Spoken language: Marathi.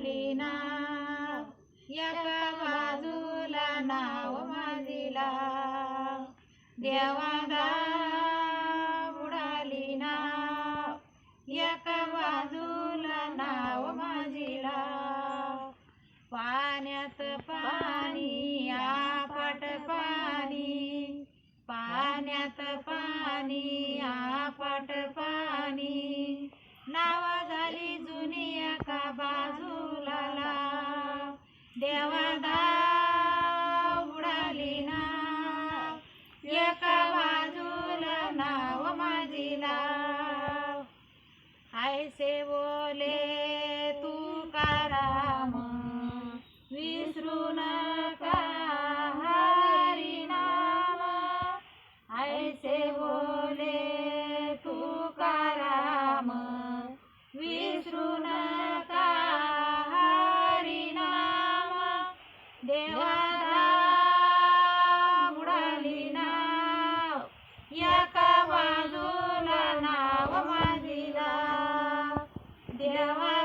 बुडाली एका बाजूला नाव माझीला देवादा बुडाली ना एका बाजूला नाव माझीला पाण्यात पाणी आपट पाणी. पाण्यात पाणी आपट पाणी. नाव झाली जुनी एका बाजू देवदा उडाली ना. एका देवाला बुडाली नाव एका बाजूला नाव माझीला देवा